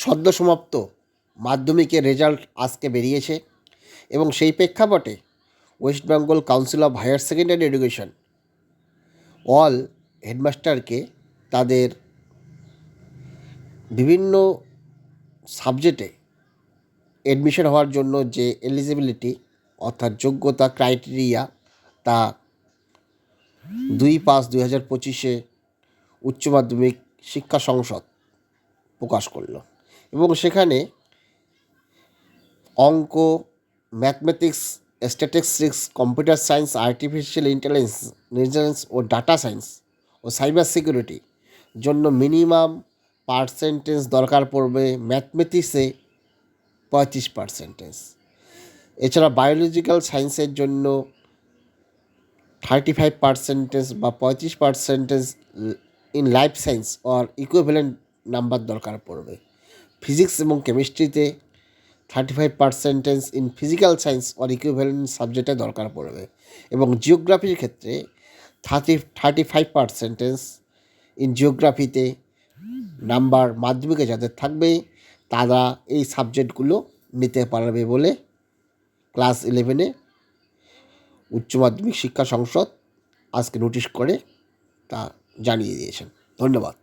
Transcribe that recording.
সদ্য সমাপ্ত মাধ্যমিকের রেজাল্ট আজকে বেরিয়েছে এবং সেই প্রেক্ষাপটে west Bengal council of higher secondary education all হেডমাস্টারকে তাদের বিভিন্ন সাবজেক্টে এডমিশন হওয়ার জন্য যে এলিজিবিলিটি অর্থাৎ যোগ্যতা ক্রাইটেরিয়া তা দুই পাঁচ দুই হাজার পঁচিশে উচ্চ মাধ্যমিক শিক্ষা সংসদ প্রকাশ করল। এবং সেখানে অঙ্ক mathematics statistics computer science artificial intelligence intelligence ও ডাটা সায়েন্স ও সাইবার সিকিউরিটি জন্য মিনিমাম পার্সেন্টেজ দরকার পড়বে ম্যাথমেটিক্সে পঁয়ত্রিশ পার্সেন্টেজ এছাড়া বায়োলজিক্যাল সায়েন্সের জন্য থার্টি ফাইভ পার্সেন্টেজ বা পঁয়ত্রিশ percentage in life science or equivalent number দরকার পড়বে। ফিজিক্স এবং কেমিস্ট্রিতে thirty five percentage in physical science or equivalent সাবজেক্টে দরকার পড়বে। এবং জিওগ্রাফির ক্ষেত্রে thirty thirty five percentage in জিওগ্রাফিতে number মাধ্যমিকে যাদের থাকবে, তারা এই সাবজেক্টগুলো নিতে পারবে বলে ক্লাস ইলেভেনে উচ্চ মাধ্যমিক শিক্ষা সংসদ আজকে নোটিশ করে তা জানিয়ে দিয়েছেন। ধন্যবাদ।